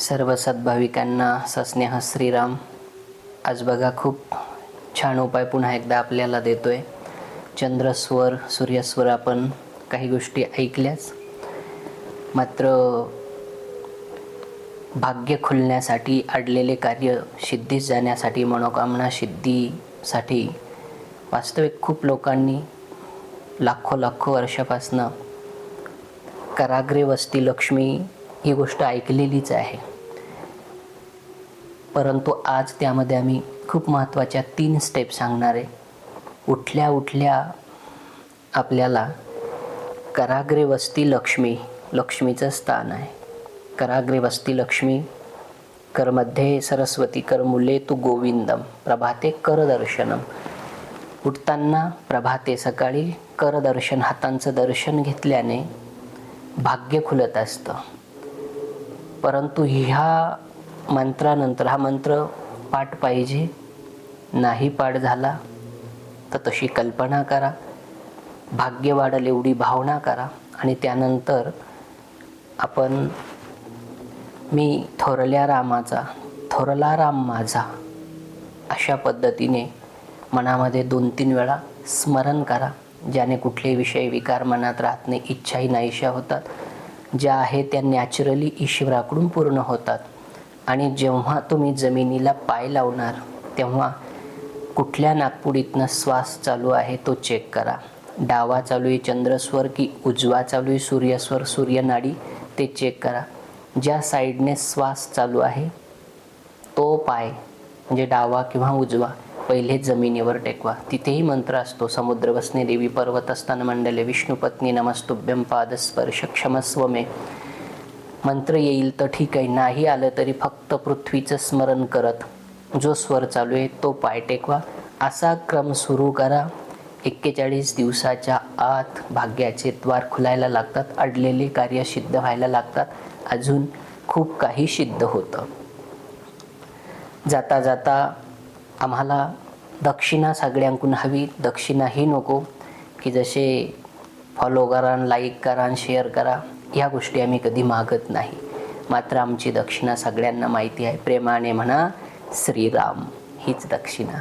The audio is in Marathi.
सर्व सद्भाविकांना सस्नेह श्रीराम. आज बघा खूप छान उपाय पुन्हा एकदा आपल्याला देतोय. चंद्रस्वर सूर्यस्वर आपण काही गोष्टी ऐकल्याच. मात्र भाग्य खुलण्यासाठी अडलेले कार्य सिद्धीस जाण्यासाठी मनोकामना सिद्धीसाठी वास्तविक खूप लोकांनी लाखो लाखो वर्षापासनं कराग्रे वस्ती लक्ष्मी ही गोष्ट ऐकलेलीच आहे. परंतु आज त्यामध्ये आम्ही खूप महत्त्वाच्या तीन स्टेप सांगणार आहे. उठल्या उठल्या आपल्याला कराग्रे वस्ती लक्ष्मी लक्ष्मीचं स्थान आहे. कराग्रे वस्ती लक्ष्मी करमध्ये सरस्वती कर मुले तू गोविंदम प्रभाते कर दर्शनम. उठताना प्रभाते सकाळी कर दर्शन हातांचं दर्शन घेतल्याने भाग्य खुलत असतं. परंतु ह्या मंत्रानंतर हा मंत्र पाठ पाहिजे. नाही पाठ झाला तर तशी कल्पना करा. भाग्य वाढल एवढी भावना करा. आणि त्यानंतर आपण मी थोरल्या रामाचा थोरला राम माझा अशा पद्धतीने मनामध्ये दोन तीन वेळा स्मरण करा. ज्याने कुठले विषय विकार मनात राहत नाही इच्छाही नाहीशा होतात. ज्या आहे त्या नॅचरली ईश्वराकडून पूर्ण होतात. आणि जेव्हा तुम्ही जमिनीला पाय लावणार तेव्हा कुठल्या नागपुडीतनं श्वास चालू आहे तो चेक करा. डावा चालू आहे चंद्रस्वर की उजवा चालू आहे सूर्यस्वर सूर्यनाडी ते चेक करा. ज्या साईडने श्वास चालू आहे तो पाय म्हणजे डावा किंवा उजवा पहिले जमिनीवर टेकवा. तिथेही मंत्र असतो समुद्रवसने देवी पर्वत असताना मंडले विष्णुपत्नी नमस्तुभ्यम पादस्पर्श क्षमस्व मे. मंत्र येईल तर ठीक आहे नाही आलं तरी फक्त पृथ्वीचं स्मरण करत. जो स्वर चालू आहे तो पाय टेकवा. असा क्रम सुरू करा. एक्केचाळीस दिवसाच्या आत भाग्याचे द्वार खुलायला लागतात. अडलेले कार्य सिद्ध व्हायला लागतात. अजून खूप काही सिद्ध होतं. जाता जाता आम्हाला दक्षिणा सगळ्यांकून हवी. दक्षिणाही नको. की जसे फॉलो करा लाईक करा शेअर करा. ह्या गोष्टी आम्ही कधी मागत नाही. मात्र आमची दक्षिणा सगळ्यांना माहिती आहे. प्रेमाने म्हणा श्रीराम हीच दक्षिणा.